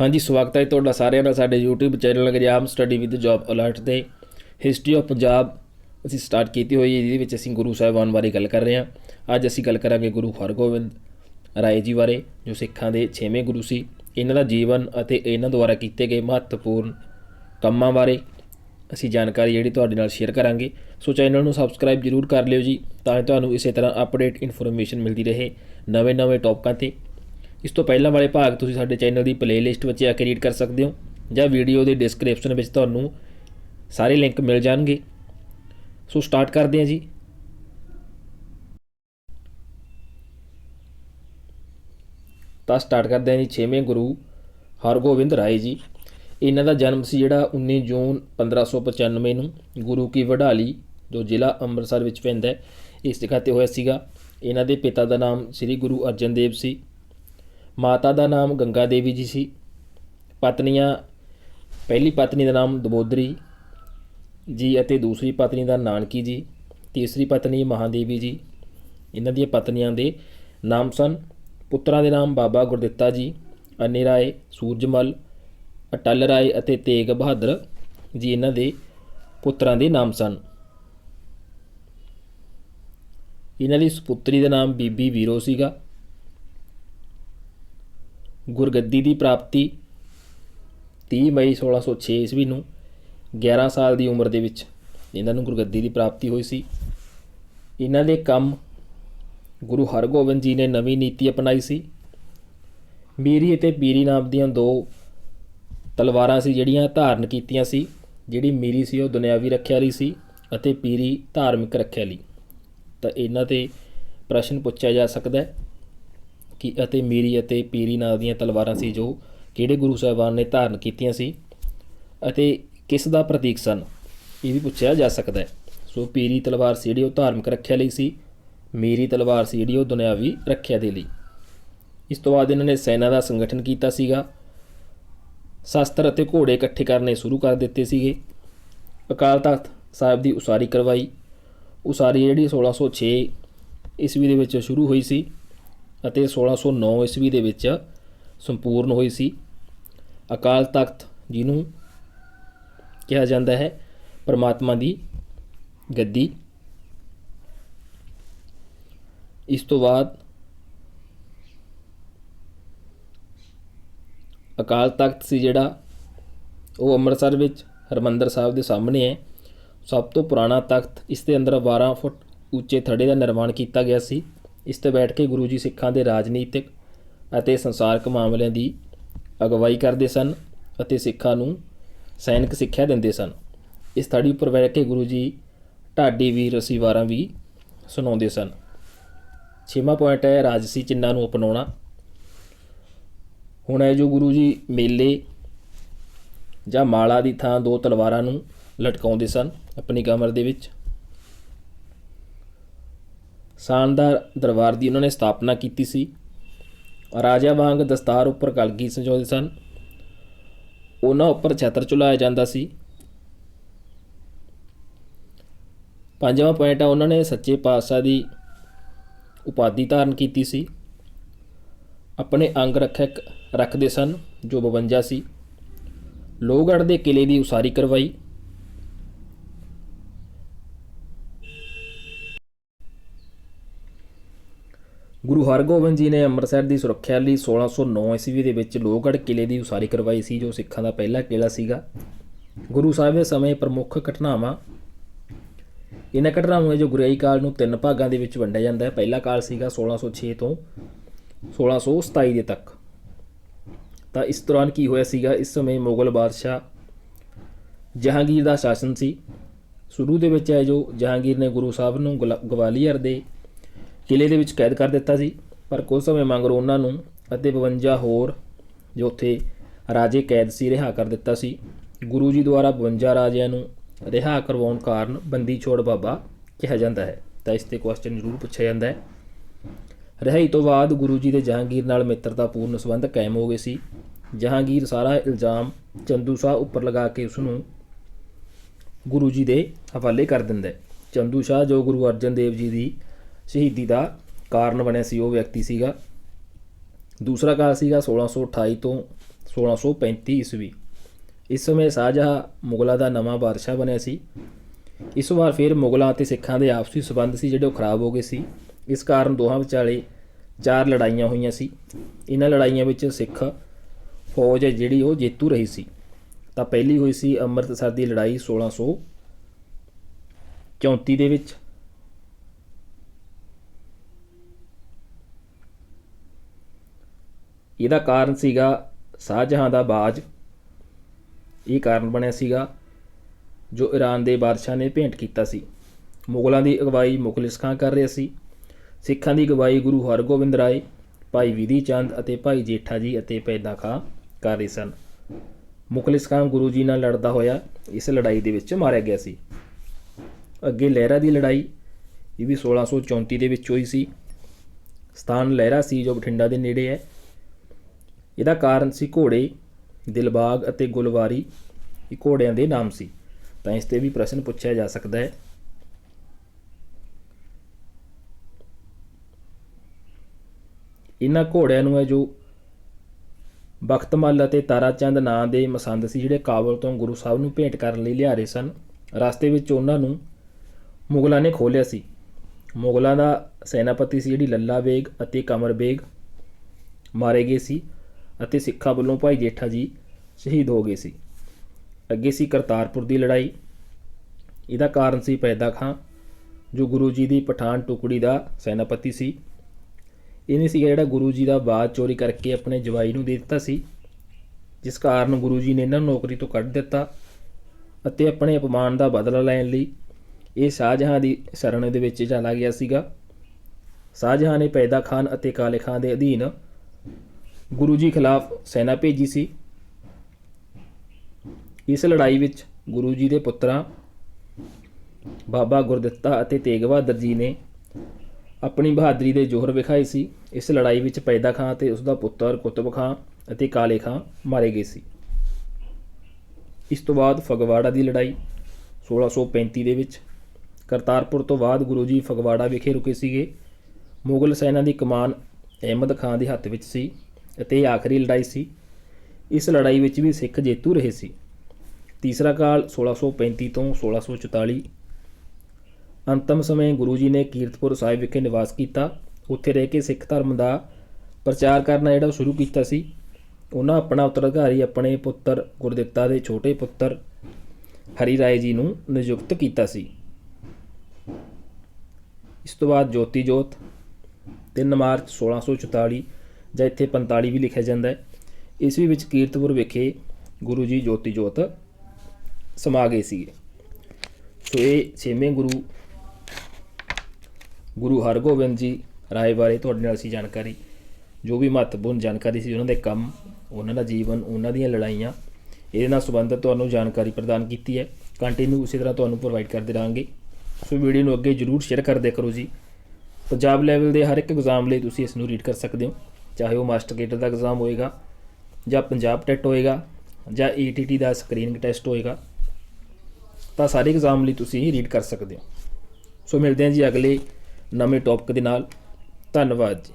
ਹਾਂਜੀ, ਸਵਾਗਤ ਹੈ ਤੁਹਾਡਾ ਸਾਰਿਆਂ ਦਾ ਸਾਡੇ YouTube channel Gram study with job alert ਤੇ। ਹਿਸਟਰੀ ਆਫ ਪੰਜਾਬ ਅਸੀਂ ਸਟਾਰਟ ਕੀਤੀ ਹੋਈ ਹੈ, ਜਿਹਦੇ ਵਿੱਚ ਅਸੀਂ ਗੁਰੂ ਸਾਹਿਬਾਨ ਬਾਰੇ ਗੱਲ ਕਰ ਰਹੇ ਹਾਂ। ਅੱਜ ਅਸੀਂ ਗੱਲ ਕਰਾਂਗੇ ਗੁਰੂ ਹਰਗੋਬਿੰਦ ਰਾਏ ਜੀ ਬਾਰੇ, ਜੋ ਸਿੱਖਾਂ ਦੇ 6ਵੇਂ ਗੁਰੂ ਸੀ। ਇਹਨਾਂ ਦਾ ਜੀਵਨ ਅਤੇ ਇਹਨਾਂ ਦੁਆਰਾ ਕੀਤੇ ਗਏ ਮਹੱਤਵਪੂਰਨ ਕੰਮਾਂ ਬਾਰੇ ਅਸੀਂ ਜਾਣਕਾਰੀ ਜਿਹੜੀ ਤੁਹਾਡੇ ਨਾਲ ਸ਼ੇਅਰ ਕਰਾਂਗੇ। ਸੋ ਚੈਨਲ ਨੂੰ ਸਬਸਕ੍ਰਾਈਬ ਜਰੂਰ ਕਰ ਲਿਓ ਜੀ, ਤਾਂ ਤੁਹਾਨੂੰ ਇਸੇ ਤਰ੍ਹਾਂ ਅਪਡੇਟ ਇਨਫੋਰਮੇਸ਼ਨ ਮਿਲਦੀ ਰਹੇ ਨਵੇਂ-ਨਵੇਂ ਟੌਪਿਕਾਂ ਤੇ। ਇਸ ਤੋਂ ਪਹਿਲਾਂ ਵਾਲੇ ਭਾਗ ਤੁਸੀਂ ਸਾਡੇ ਚੈਨਲ ਦੀ ਪਲੇਲਿਸਟ ਵਿੱਚ ਆ ਕੇ ਰੀਡ ਕਰ ਸਕਦੇ ਹੋ, ਜਾਂ ਵੀਡੀਓ ਦੇ ਡਿਸਕ੍ਰਿਪਸ਼ਨ ਵਿੱਚ ਤੁਹਾਨੂੰ ਸਾਰੇ ਲਿੰਕ ਮਿਲ ਜਾਣਗੇ। ਸੋ ਸਟਾਰਟ ਕਰਦੇ ਹਾਂ ਜੀ। ਤਾਂ ਸਟਾਰਟ ਕਰਦੇ ਹਾਂ ਜੀ 6ਵੇਂ ਗੁਰੂ ਹਰਗੋਬਿੰਦ ਰਾਏ ਜੀ। ਇਹਨਾਂ ਦਾ ਜਨਮ ਸੀ ਜਿਹੜਾ 19 ਜੂਨ 1595 ਨੂੰ ਗੁਰੂ ਕੀ ਵਡਾਲੀ, ਜੋ ਜ਼ਿਲ੍ਹਾ ਅੰਮ੍ਰਿਤਸਰ ਵਿੱਚ ਪੈਂਦਾ ਹੈ, ਇਸ ਜਗ੍ਹਾ ਤੇ ਹੋਇਆ ਸੀਗਾ। ਇਹਨਾਂ ਦੇ ਪਿਤਾ ਦਾ ਨਾਮ ਸ੍ਰੀ ਗੁਰੂ ਅਰਜਨ ਦੇਵ ਸੀ। ਮਾਤਾ ਦਾ ਨਾਮ ਗੰਗਾ ਦੇਵੀ ਜੀ ਸੀ। ਪਤਨੀਆਂ, ਪਹਿਲੀ ਪਤਨੀ ਦਾ ਨਾਮ ਦਬੋਦਰੀ ਜੀ ਅਤੇ ਦੂਸਰੀ ਪਤਨੀ ਦਾ ਨਾਨਕੀ ਜੀ। ਤੀਸਰੀ ਪਤਨੀ ਮਹਾਦੇਵੀ ਜੀ। ਇਹਨਾਂ ਦੀਆਂ ਪਤਨੀਆਂ ਦੇ ਨਾਮ ਸਨ। ਪੁੱਤਰਾਂ ਦੇ ਨਾਮ ਬਾਬਾ ਗੁਰਦਿੱਤਾ ਜੀ, ਅਨੀ ਰਾਏ, ਸੂਰਜਮਲ, ਅਟਲ ਰਾਏ ਅਤੇ ਤੇਗ ਬਹਾਦਰ ਜੀ ਇਹਨਾਂ ਦੇ ਪੁੱਤਰਾਂ ਦੇ ਨਾਮ ਸਨ। ਇਹਨਾਂ ਦੀ ਸੁਪੁੱਤਰੀ ਦਾ ਨਾਮ ਬੀਬੀ ਵੀਰੋ ਸੀਗਾ। ਗੁਰਗੱਦੀ ਦੀ ਪ੍ਰਾਪਤੀ 30 ਮਈ 1606 ਈਸਵੀ ਨੂੰ 11 ਸਾਲ ਦੀ ਉਮਰ ਦੇ ਵਿੱਚ ਇਹਨਾਂ ਨੂੰ ਗੁਰਗੱਦੀ ਦੀ ਪ੍ਰਾਪਤੀ ਹੋਈ ਸੀ। ਇਹਨਾਂ ਦੇ ਕੰਮ ਗੁਰੂ ਹਰਗੋਬਿੰਦ ਜੀ ਨੇ ਨਵੀਂ ਨੀਤੀ ਅਪਣਾਈ ਸੀ। ਮੀਰੀ ਅਤੇ ਪੀਰੀ ਨਾਮ ਦੀਆਂ ਦੋ ਤਲਵਾਰਾਂ ਸੀ ਜਿਹੜੀਆਂ ਧਾਰਨ ਕੀਤੀਆਂ ਸੀ, ਜਿਹੜੀ ਮੀਰੀ ਸੀ ਉਹ ਦੁਨਿਆਵੀ ਰੱਖਿਆ ਲਈ ਸੀ ਅਤੇ ਪੀਰੀ ਧਾਰਮਿਕ ਰੱਖਿਆ ਲਈ। ਤਾਂ ਇਹਨਾਂ ਤੇ ਪ੍ਰਸ਼ਨ ਪੁੱਛਿਆ ਜਾ ਸਕਦਾ ਹੈ ਕਿ ਅਤੇ ਮੀਰੀ ਅਤੇ ਪੀਰੀ ਨਾਂ ਦੀਆਂ ਤਲਵਾਰਾਂ ਸੀ ਜੋ ਕਿਹੜੇ ਗੁਰੂ ਸਾਹਿਬਾਨ ਨੇ ਧਾਰਨ ਕੀਤੀਆਂ ਸੀ ਅਤੇ ਕਿਸ ਦਾ ਪ੍ਰਤੀਕ ਸਨ, ਇਹ ਵੀ ਪੁੱਛਿਆ ਜਾ ਸਕਦਾ ਹੈ। ਸੋ ਪੀਰੀ ਤਲਵਾਰ ਸੀ ਜਿਹੜੀ ਉਹ ਧਾਰਮਿਕ ਰੱਖਿਆ ਲਈ ਸੀ, ਮੀਰੀ ਤਲਵਾਰ ਸੀ ਜਿਹੜੀ ਉਹ ਦੁਨਿਆਵੀ ਰੱਖਿਆ ਦੇ ਲਈ। ਇਸ ਤੋਂ ਬਾਅਦ ਇਹਨਾਂ ਨੇ ਸੈਨਾ ਦਾ ਸੰਗਠਨ ਕੀਤਾ ਸੀਗਾ। ਸ਼ਸਤਰ ਅਤੇ ਘੋੜੇ ਇਕੱਠੇ ਕਰਨੇ ਸ਼ੁਰੂ ਕਰ ਦਿੱਤੇ ਸੀਗੇ। ਅਕਾਲ ਤਖਤ ਸਾਹਿਬ ਦੀ ਉਸਾਰੀ ਕਰਵਾਈ। ਉਸਾਰੀ ਜਿਹੜੀ 1606 ਈਸਵੀ ਦੇ ਵਿੱਚ ਸ਼ੁਰੂ ਹੋਈ ਸੀ। ਅਤੇ 1609 ਈਸਵੀ ਦੇ ਵਿੱਚ ਸੰਪੂਰਨ ਹੋਈ ਸੀ। ਅਕਾਲ ਤਖਤ ਜਿਹਨੂੰ ਕਿਹਾ ਜਾਂਦਾ ਹੈ, ਪਰਮਾਤਮਾ ਦੀ ਗੱਦੀ। ਇਸ ਤੋਂ ਬਾਅਦ ਅਕਾਲ ਤਖਤ ਸੀ ਜਿਹੜਾ ਉਹ ਅੰਮ੍ਰਿਤਸਰ ਵਿੱਚ ਹਰਮੰਦਰ ਸਾਹਿਬ ਦੇ ਸਾਹਮਣੇ ਹੈ। ਸਭ ਤੋਂ ਪੁਰਾਣਾ ਤਖਤ, ਇਸ ਦੇ ਅੰਦਰ 12 ਫੁੱਟ ਉੱਚੇ ਥੜੇ ਦਾ ਨਿਰਮਾਣ ਕੀਤਾ ਗਿਆ ਸੀ। ਇਸ ਤੇ ਬੈਠ ਕੇ ਗੁਰੂ ਜੀ ਸਿੱਖਾਂ ਦੇ ਰਾਜਨੀਤਿਕ ਅਤੇ ਸੰਸਾਰਕ ਮਾਮਲਿਆਂ ਦੀ ਅਗਵਾਈ ਕਰਦੇ ਸਨ ਅਤੇ ਸਿੱਖਾਂ ਨੂੰ ਸੈਨਿਕ ਸਿੱਖਿਆ ਦਿੰਦੇ ਸਨ। ਇਸ ਥੜੀ ਉੱਪਰ ਬੈਠ ਕੇ ਗੁਰੂ ਜੀ ਢਾਡੀ ਵੀਰ ਰਸੀਵਾਰਾਂ ਵੀ ਸੁਣਾਉਂਦੇ ਸਨ। ਛੇਵਾਂ ਪੁਆਇੰਟ ਹੈ ਰਾਜਸੀ ਚਿੰਨਾਂ ਨੂੰ ਅਪਣਾਉਣਾ। ਹੁਣ ਹੈ ਜੋ ਗੁਰੂ ਜੀ ਮੇਲੇ ਜਾਂ ਮਾਲਾ ਦੀ ਥਾਂ ਦੋ ਤਲਵਾਰਾਂ ਨੂੰ ਲਟਕਾਉਂਦੇ ਸਨ, ਆਪਣੀ ਕਮਰ ਦੇ ਵਿੱਚ ਸ਼ਾਨਦਾਰ ਦਰਬਾਰ ਦੀ ਉਹਨਾਂ ਨੇ ਸਥਾਪਨਾ ਕੀਤੀ ਸੀ। ਰਾਜਾ ਵਾਂਗ ਦਸਤਾਰ ਉੱਪਰ ਕਲਗੀ ਸਜਾਉਂਦੇ ਸਨ। ਉਹਨਾਂ ਉੱਪਰ ਛਤਰ ਚੁਲਾਇਆ ਜਾਂਦਾ ਸੀ। ਪੰਜਵਾਂ ਪੁਆਇੰਟ ਆ, ਉਹਨਾਂ ਨੇ ਸੱਚੇ ਪਾਤਸ਼ਾਹ ਦੀ ਉਪਾਧੀ ਧਾਰਨ ਕੀਤੀ ਸੀ। ਆਪਣੇ ਅੰਗ ਰੱਖਿਅਕ ਰੱਖਦੇ ਸਨ, ਜੋ 52 ਸੀ। ਲੋਹਗੜ੍ਹ ਦੇ ਕਿਲੇ ਦੀ ਉਸਾਰੀ ਕਰਵਾਈ। ਗੁਰੂ ਹਰਗੋਬਿੰਦ ਜੀ ਨੇ ਅੰਮ੍ਰਿਤਸਰ ਦੀ ਸੁਰੱਖਿਆ ਲਈ 1609 ਈਸਵੀ ਦੇ ਵਿੱਚ ਲੋਹਗੜ੍ਹ ਕਿਲੇ ਦੀ ਉਸਾਰੀ ਕਰਵਾਈ ਸੀ, ਜੋ ਸਿੱਖਾਂ ਦਾ ਪਹਿਲਾ ਕਿਲਾ ਸੀਗਾ। ਗੁਰੂ ਸਾਹਿਬ ਦੇ ਸਮੇਂ ਪ੍ਰਮੁੱਖ ਘਟਨਾਵਾਂ। ਇਹਨਾਂ ਘਟਨਾਵਾਂ ਜੋ ਗੁਰਿਆਈ ਕਾਲ ਨੂੰ ਤਿੰਨ ਭਾਗਾਂ ਦੇ ਵਿੱਚ ਵੰਡਿਆ ਜਾਂਦਾ ਹੈ। ਪਹਿਲਾ ਕਾਲ ਸੀਗਾ 1606 ਤੋਂ 1627 ਦੇ ਤੱਕ। ਤਾਂ ਇਸ ਦੌਰਾਨ ਕੀ ਹੋਇਆ ਸੀਗਾ? ਇਸ ਸਮੇਂ ਮੁਗਲ ਬਾਦਸ਼ਾਹ ਜਹਾਂਗੀਰ ਦਾ ਸ਼ਾਸਨ ਸੀ। ਸ਼ੁਰੂ ਦੇ ਵਿੱਚ ਹੈ ਜੋ ਜਹਾਂਗੀਰ ਨੇ ਗੁਰੂ ਸਾਹਿਬ ਨੂੰ ਗੁਲਾ- ਗਵਾਲੀਅਰ ਦੇ ਕਿਲੇ ਦੇ ਵਿੱਚ ਕੈਦ ਕਰ ਦਿੱਤਾ ਸੀ, ਪਰ ਕੁਝ ਸਮੇਂ ਮਗਰੋਂ ਉਹਨਾਂ ਨੂੰ ਅਤੇ 52 ਹੋਰ ਜੋ ਉੱਥੇ ਰਾਜੇ ਕੈਦ ਸੀ, ਰਿਹਾ ਕਰ ਦਿੱਤਾ ਸੀ। ਗੁਰੂ ਜੀ ਦੁਆਰਾ 52 ਰਾਜਿਆਂ ਨੂੰ ਰਿਹਾ ਕਰਵਾਉਣ ਕਾਰਨ ਬੰਦੀ ਛੋੜ ਬਾਬਾ ਕਿਹਾ ਜਾਂਦਾ ਹੈ। ਤਾਂ ਇਸ ਤੇ ਕੁਐਸਚਨ ਜ਼ਰੂਰ ਪੁੱਛਿਆ ਜਾਂਦਾ ਹੈ। ਰਿਹਾਈ ਤੋਂ ਬਾਅਦ ਗੁਰੂ ਜੀ ਦੇ ਜਹਾਂਗੀਰ ਨਾਲ ਮਿੱਤਰਤਾਪੂਰਨ ਸੰਬੰਧ ਕਾਇਮ ਹੋ ਗਏ ਸੀ। ਜਹਾਂਗੀਰ ਸਾਰਾ ਇਲਜ਼ਾਮ ਚੰਦੂ ਸ਼ਾਹ ਉੱਪਰ ਲਗਾ ਕੇ ਉਸ ਨੂੰ ਗੁਰੂ ਜੀ ਦੇ ਹਵਾਲੇ ਕਰ ਦਿੰਦਾ ਹੈ। ਚੰਦੂ ਸ਼ਾਹ ਜੋ ਗੁਰੂ ਅਰਜਨ ਦੇਵ ਜੀ ਦੀ ਸ਼ਹੀਦੀ ਦਾ ਕਾਰਨ ਬਣਿਆ ਸੀ, ਉਹ ਵਿਅਕਤੀ ਸੀਗਾ। ਦੂਸਰਾ ਕਾਲ ਸੀਗਾ 1628 ਤੋਂ 1635 ਈਸਵੀ। ਇਸ ਸਮੇਂ ਸ਼ਾਹਜਹਾਂ ਮੁਗਲਾਂ ਦਾ ਨਵਾਂ ਬਾਦਸ਼ਾਹ ਬਣਿਆ ਸੀ। ਇਸ ਵਾਰ ਫਿਰ ਮੁਗਲਾਂ ਅਤੇ ਸਿੱਖਾਂ ਦੇ ਆਪਸੀ ਸਬੰਧ ਸੀ ਜਿਹੜੇ ਉਹ ਖਰਾਬ ਹੋ ਗਏ ਸੀ। ਇਸ ਕਾਰਨ ਦੋਹਾਂ ਵਿਚਾਲੇ ਚਾਰ ਲੜਾਈਆਂ ਹੋਈਆਂ ਸੀ। ਇਹਨਾਂ ਲੜਾਈਆਂ ਵਿੱਚ ਸਿੱਖ ਫੌਜ ਜਿਹੜੀ ਉਹ ਜੇਤੂ ਰਹੀ ਸੀ। ਤਾਂ ਪਹਿਲੀ ਹੋਈ ਸੀ ਅੰਮ੍ਰਿਤਸਰ ਦੀ ਲੜਾਈ 1634 ਦੇ ਵਿੱਚ। ਇਹਦਾ ਕਾਰਨ ਸੀਗਾ ਸ਼ਾਹਜਹਾਂ ਦਾ ਬਾਜ। ਇਹ ਕਾਰਨ ਬਣਿਆ ਸੀਗਾ ਜੋ ਈਰਾਨ ਦੇ ਬਾਦਸ਼ਾਹ ਨੇ ਭੇਂਟ ਕੀਤਾ ਸੀ। ਮੁਗਲਾਂ ਦੀ ਅਗਵਾਈ ਮੁਖਲਿਸ ਖਾਂ ਕਰ ਰਿਹਾ ਸੀ। ਸਿੱਖਾਂ ਦੀ ਅਗਵਾਈ ਗੁਰੂ ਹਰਗੋਬਿੰਦ ਰਾਏ, ਭਾਈ ਵਿਧੀ ਚੰਦ ਅਤੇ ਭਾਈ ਜੇਠਾ ਜੀ ਅਤੇ ਪੈਦਾ ਖਾਂ ਕਰ ਰਹੇ ਸਨ। ਮੁਖਲਿਸ ਖਾਂ ਗੁਰੂ ਜੀ ਨਾਲ ਲੜਦਾ ਹੋਇਆ ਇਸ ਲੜਾਈ ਦੇ ਵਿੱਚ ਮਾਰਿਆ ਗਿਆ ਸੀ। ਅੱਗੇ ਲਹਿਰਾ ਦੀ ਲੜਾਈ, ਇਹ ਵੀ 1634 ਦੇ ਵਿੱਚ ਹੋਈ ਸੀ। ਸਥਾਨ ਲਹਿਰਾ ਸੀ ਜੋ ਬਠਿੰਡਾ ਦੇ ਨੇੜੇ ਹੈ। ਇਹਦਾ ਕਾਰਨ ਸੀ ਘੋੜੇ, ਦਿਲਬਾਗ ਅਤੇ ਗੁਲਵਾਰੀ। ਇਹ ਘੋੜਿਆਂ ਦੇ ਨਾਮ ਸੀ। ਤਾਂ ਇਸ ਤੇ ਵੀ ਪ੍ਰਸ਼ਨ ਪੁੱਛਿਆ ਜਾ ਸਕਦਾ ਹੈ। ਇਹਨਾਂ ਘੋੜਿਆਂ ਨੂੰ ਹੈ ਜੋ ਬਖਤਮਲ ਅਤੇ ਤਾਰਾਚੰਦ ਨਾਂ ਦੇ ਮਸੰਦ ਸੀ, ਜਿਹੜੇ ਕਾਬਲ ਤੋਂ ਗੁਰੂ ਸਾਹਿਬ ਨੂੰ ਭੇਂਟ ਕਰਨ ਲਈ ਲਿਆ ਰਹੇ ਸਨ, ਰਸਤੇ ਵਿੱਚ ਉਹਨਾਂ ਨੂੰ ਮੁਗਲਾਂ ਨੇ ਖੋਲਿਆ ਸੀ। ਮੁਗਲਾਂ ਦਾ ਸੈਨਾਪਤੀ ਸੀ ਜਿਹੜੀ ਲੱਲਾ ਬੇਗ ਅਤੇ ਕਮਰ ਬੇਗ ਮਾਰੇ ਗਏ ਸੀ। ਅਤੇ ਸਿੱਖਾਂ ਵੱਲੋਂ ਭਾਈ ਜੇਠਾ ਜੀ ਸ਼ਹੀਦ ਹੋ ਗਏ ਸੀ। ਅੱਗੇ ਸੀ ਕਰਤਾਰਪੁਰ ਦੀ ਲੜਾਈ। ਇਹਦਾ ਕਾਰਨ ਸੀ ਪੈਦਾ ਖਾਂ, ਜੋ ਗੁਰੂ ਜੀ ਦੀ ਪਠਾਨ ਟੁਕੜੀ ਦਾ ਸੈਨਾਪਤੀ ਸੀ। ਇਹਨੇ ਸੀਗਾ ਜਿਹੜਾ ਗੁਰੂ ਜੀ ਦਾ ਬਾਜ਼ ਚੋਰੀ ਕਰਕੇ ਆਪਣੇ ਜਵਾਈ ਨੂੰ ਦੇ ਦਿੱਤਾ ਸੀ। ਜਿਸ ਕਾਰਨ ਗੁਰੂ ਜੀ ਨੇ ਇਹਨਾਂ ਨੂੰ ਨੌਕਰੀ ਤੋਂ ਕੱਢ ਦਿੱਤਾ ਅਤੇ ਆਪਣੇ ਅਪਮਾਨ ਦਾ ਬਦਲਾ ਲੈਣ ਲਈ ਇਹ ਸ਼ਾਹਜਹਾਂ ਦੀ ਸ਼ਰਨ ਦੇ ਵਿੱਚ ਚਲਾ ਗਿਆ ਸੀਗਾ। ਸ਼ਾਹਜਹਾਂ ਨੇ ਪੈਦਾ ਖਾਨ ਅਤੇ ਕਾਲੇ ਖਾਨ ਦੇ ਅਧੀਨ ਗੁਰੂ ਜੀ ਖਿਲਾਫ ਸੈਨਾ ਭੇਜੀ ਸੀ। ਇਸ ਲੜਾਈ ਵਿੱਚ ਗੁਰੂ ਜੀ ਦੇ ਪੁੱਤਰਾਂ ਬਾਬਾ ਗੁਰਦਿੱਤਾ ਅਤੇ ਤੇਗ ਬਹਾਦਰ ਜੀ ਨੇ ਆਪਣੀ ਬਹਾਦਰੀ ਦੇ ਜੋਹਰ ਵਿਖਾਏ ਸੀ। ਇਸ ਲੜਾਈ ਵਿੱਚ ਪੈਦਾ ਖਾਂ ਅਤੇ ਉਸ ਦਾ ਪੁੱਤਰ ਕੁਤਬ ਖਾਂ ਅਤੇ ਕਾਲੇ ਖਾਂ ਮਾਰੇ ਗਏ ਸੀ। ਇਸ ਤੋਂ ਬਾਅਦ ਫਗਵਾੜਾ ਦੀ ਲੜਾਈ 1635 ਦੇ ਵਿੱਚ ਕਰਤਾਰਪੁਰ ਤੋਂ ਬਾਅਦ ਗੁਰੂ ਜੀ ਫਗਵਾੜਾ ਵਿਖੇ ਰੁਕੇ ਸੀਗੇ। ਮੁਗਲ ਸੈਨਾ ਦੀ ਕਮਾਨ ਅਹਿਮਦ ਖਾਂ ਦੇ ਹੱਥ ਵਿੱਚ ਸੀ। ਅਤੇ ਇਹ ਆਖਰੀ ਲੜਾਈ ਸੀ। ਇਸ ਲੜਾਈ ਵਿੱਚ ਵੀ ਸਿੱਖ ਜੇਤੂ ਰਹੇ ਸੀ। ਤੀਸਰਾ ਕਾਲ 1635 ਤੋਂ 1644 ਅੰਤਮ ਸਮੇਂ ਗੁਰੂ ਜੀ ਨੇ ਕੀਰਤਪੁਰ ਸਾਹਿਬ ਵਿਖੇ ਨਿਵਾਸ ਕੀਤਾ। ਉੱਥੇ ਰਹਿ ਕੇ ਸਿੱਖ ਧਰਮ ਦਾ ਪ੍ਰਚਾਰ ਕਰਨਾ ਜਿਹੜਾ ਉਹ ਸ਼ੁਰੂ ਕੀਤਾ ਸੀ। ਉਹਨਾਂ ਆਪਣਾ ਉੱਤਰਾਧਿਕਾਰੀ ਆਪਣੇ ਪੁੱਤਰ ਗੁਰਦਿੱਤਾ ਦੇ ਛੋਟੇ ਪੁੱਤਰ ਹਰੀ ਰਾਏ ਜੀ ਨੂੰ ਨਿਯੁਕਤ ਕੀਤਾ ਸੀ। ਇਸ ਤੋਂ ਬਾਅਦ ਜੋਤੀ ਜੋਤ 3 ਮਾਰਚ 1644 ਜਾਂ ਇੱਥੇ 45 ਵੀ ਲਿਖਿਆ ਜਾਂਦਾ ਹੈ। ਈਸਵੀ ਵਿੱਚ ਕੀਰਤਪੁਰ ਵਿਖੇ ਗੁਰੂ ਜੀ ਜੋਤੀ ਜੋਤ ਸਮਾ ਗਏ ਸੀਗੇ। ਸੋ ਇਹ ਛੇਵੇਂ ਗੁਰੂ ਗੁਰੂ ਹਰਗੋਬਿੰਦ ਜੀ ਰਾਏ ਬਾਰੇ ਤੁਹਾਡੇ ਨਾਲ ਸੀ ਜਾਣਕਾਰੀ, ਜੋ ਵੀ ਮਹੱਤਵਪੂਰਨ ਜਾਣਕਾਰੀ ਸੀ, ਉਹਨਾਂ ਦੇ ਕੰਮ, ਉਹਨਾਂ ਦਾ ਜੀਵਨ, ਉਹਨਾਂ ਦੀਆਂ ਲੜਾਈਆਂ, ਇਹਦੇ ਨਾਲ ਸੰਬੰਧਿਤ ਤੁਹਾਨੂੰ ਜਾਣਕਾਰੀ ਪ੍ਰਦਾਨ ਕੀਤੀ ਹੈ। ਕੰਟੀਨਿਊ ਉਸੇ ਤਰ੍ਹਾਂ ਤੁਹਾਨੂੰ ਪ੍ਰੋਵਾਈਡ ਕਰਦੇ ਰਹਾਂਗੇ। ਸੋ ਵੀਡੀਓ ਨੂੰ ਅੱਗੇ ਜਰੂਰ ਸ਼ੇਅਰ ਕਰਦੇ ਕਰੋ ਜੀ। ਪੰਜਾਬ ਲੈਵਲ ਦੇ ਹਰ ਇੱਕ ਐਗਜ਼ਾਮ ਲਈ ਤੁਸੀਂ ਇਸ ਨੂੰ ਰੀਡ ਕਰ ਸਕਦੇ ਹੋ। ਚਾਹੇ ਉਹ ਮਾਸਟਰ ਗੇਟਰ ਦਾ ਐਗਜ਼ਾਮ ਹੋਏਗਾ ਜਾਂ ਪੰਜਾਬ ਟੈਟ ਹੋਏਗਾ ਜਾਂ ਈਟੀਟੀ ਦਾ ਸਕਰੀਨਿੰਗ ਟੈਸਟ ਹੋਏਗਾ, ਤਾਂ ਸਾਰੇ ਐਗਜ਼ਾਮ ਲਈ ਤੁਸੀਂ ਰੀਡ ਕਰ ਸਕਦੇ ਹੋ। ਸੋ ਮਿਲਦੇ ਹਾਂ ਜੀ ਅਗਲੇ ਨਵੇਂ ਟੌਪਿਕ ਦੇ ਨਾਲ। ਧੰਨਵਾਦ ਜੀ।